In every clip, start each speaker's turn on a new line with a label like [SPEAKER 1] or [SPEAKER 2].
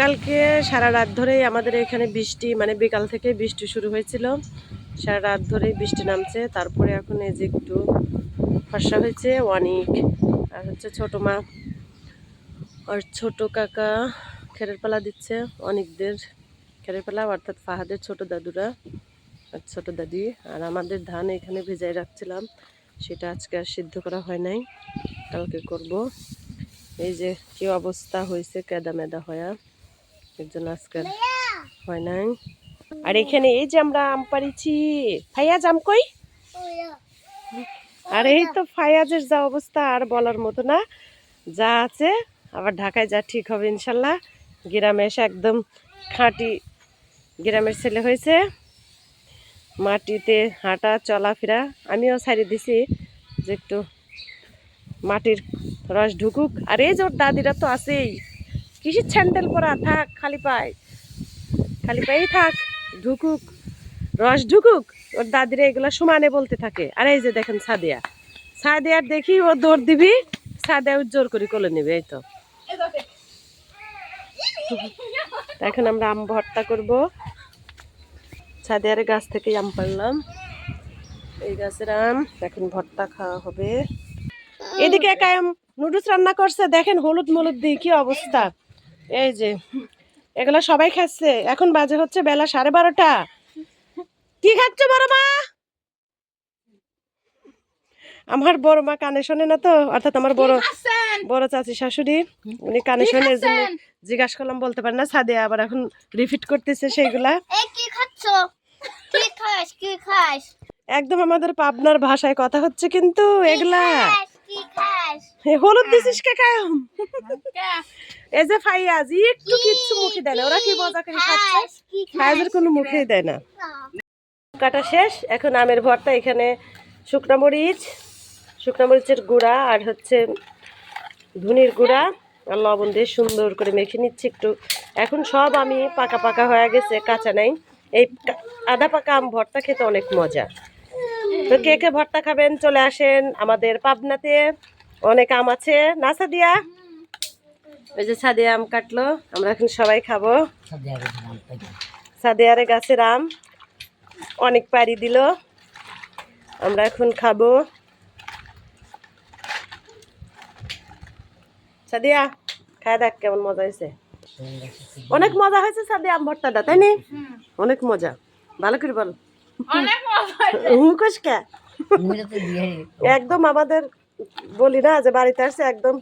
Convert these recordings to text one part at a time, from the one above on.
[SPEAKER 1] কালকে সারা রাত ধরেই আমাদের এখানে বৃষ্টি মানে বিকাল থেকে বৃষ্টি শুরু হয়েছিল। সারা রাত ধরেই বৃষ্টি নামছে। তারপরে এখন এই যে একটু ফর্সা হয়েছে, অনেক। আর হচ্ছে ছোট মা আর ছোট কাকা খেরের পালা দিচ্ছে, অনেকদের খেরের পালা, অর্থাৎ ফাহাদের ছোট দাদুরা আর ছোট দাদি। আর আমাদের ধান এখানে ভেজাই রাখছিলাম, সেটা আজকে আর সিদ্ধ করা হয় নাই। কালকে করব। এই যে কি অবস্থা হয়েছে কেদা মেদা হয়া। এর জন্য আজকে হয় নাই। আর এখানে এই যে আমরা আম পারিছি ফাইয়াজ আম কই? আর এই তো ফায়াজের যা অবস্থা আর বলার মতো না। যা আছে আবার ঢাকায় যা ঠিক হবে ইনশাল্লাহ। গ্রামে এসে একদম খাঁটি গ্রামের ছেলে হয়েছে। মাটিতে হাঁটা চলাফেরা আমিও ছাড়িয়ে দিছি যে একটু মাটির রস ঢুকুক। আর এই যে ওর দাদিরা তো আছেই। কিসের স্যান্ডেল পরা, থাক, খালি পায়। খালি পায়েই থাক, ঢুকুক, রস ঢুকুক, ওর দাদিরা এগুলো সমানে বলতে থাকে। আর এই যে দেখেন সাদিয়া। সাদিয়ার দেখি ও দৌড় দিবি, সাদিয়া জোর করে কোলে নিবে, এই তো। এখন আমরা আম ভর্তা করব। সাদিয়ার গাছ থেকে আম পারলাম এই গাছের আম, এখন ভর্তা খাওয়া হবে। এদিকে একা আম নুডলস রান্না করছে, দেখেন হলুদ মলুদ দিয়ে কি অবস্থা। এই যে এগুলো সবাই খাচ্ছে। এখন বাজে হচ্ছে বেলা সাড়ে বারোটা। কি খাচ্ছ বড় মা? আমার বড় মা কানে শোনে না তো অর্থাৎ আমার বড় বড় চাচি শাশুড়ি উনি কানে শোনে জন্য জিজ্ঞাসা করলাম বলতে পারে না সাদিয়া আবার এখন রিপিট করতেছে সেইগুলা।
[SPEAKER 2] কি খাচ্ছ? কি খাস কি খাস?
[SPEAKER 1] একদম আমাদের পাবনার ভাষায় কথা হচ্ছে কিন্তু এগুলা। হলুদ দিছিস কে কায়ম এই যে ফাইয়াজ একটু কিচ্ছু মুখে দেয় না ওরা কি মজা করে খাচ্ছে? ফাইয়াজের কোনো মুখেই দেয় না। কাটা শেষ এখন আমের ভর্তা এখানে শুকনো মরিচ শুকনো মরিচের গুঁড়া আর হচ্ছে ধুনির গুঁড়া আর লবণ দিয়ে সুন্দর করে মেখে নিচ্ছি একটু। এখন সব আমি পাকা পাকা হয়ে গেছে কাঁচা নাই। এই আধা পাকা আম ভর্তা খেতে অনেক মজা। তো কে কে ভর্তা খাবেন চলে আসেন আমাদের পাবনাতে। অনেক আম আছে। না সাদিয়া? ওই যে সাদিয়া আম কাটলো আমরা এখন সবাই খাব। সাদিয়ারে গাছের আম অনেক পাড়ি দিল। আমরা এখন খাব। সাদিয়া খায় দেখ কেমন মজা হয়েছে। অনেক মজা হয়েছে সাদিয়া আম ভর্তাটা তাই নি? অনেক মজা। ভালো করে বল। মুখোশ কে একদম আমাদের বলি না যে বাড়িতে আসছে একদম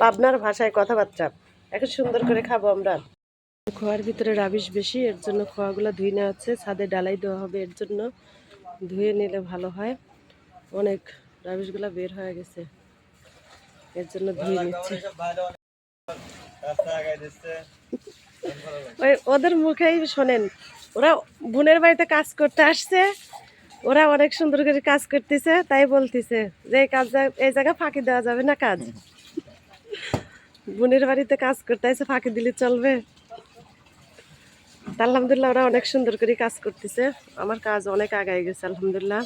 [SPEAKER 1] পাবনার ভাষায় কথাবার্তা। এখন সুন্দর করে খাব আমরা। খোয়ার ভিতরে রাবিশ বেশি এর জন্য খোয়াগুলো ধুয়ে নেওয়া হচ্ছে। ছাদে ডালাই দেওয়া হবে এর জন্য ধুয়ে নিলে ভালো হয়। অনেক রাবিশগুলো বের হয়ে গেছে। এর জন্য ধুয়ে নিচ্ছে। ওই ওদের মুখেই শোনেন ওরা বোনের বাড়িতে কাজ করতে আসছে, ওরা অনেক সুন্দর করে কাজ করতেছে, তাই বলতেছে যে এই কাজ এই জায়গা ফাঁকি দেওয়া যাবে না কাজ? বোনের বাড়িতে কাজ করতে আসছে ফাঁকি দিলে চলবে। আলহামদুলিল্লাহ ওরা অনেক সুন্দর করে কাজ করতেছে। আমার কাজ অনেক আগায় গেছে, আলহামদুলিল্লাহ।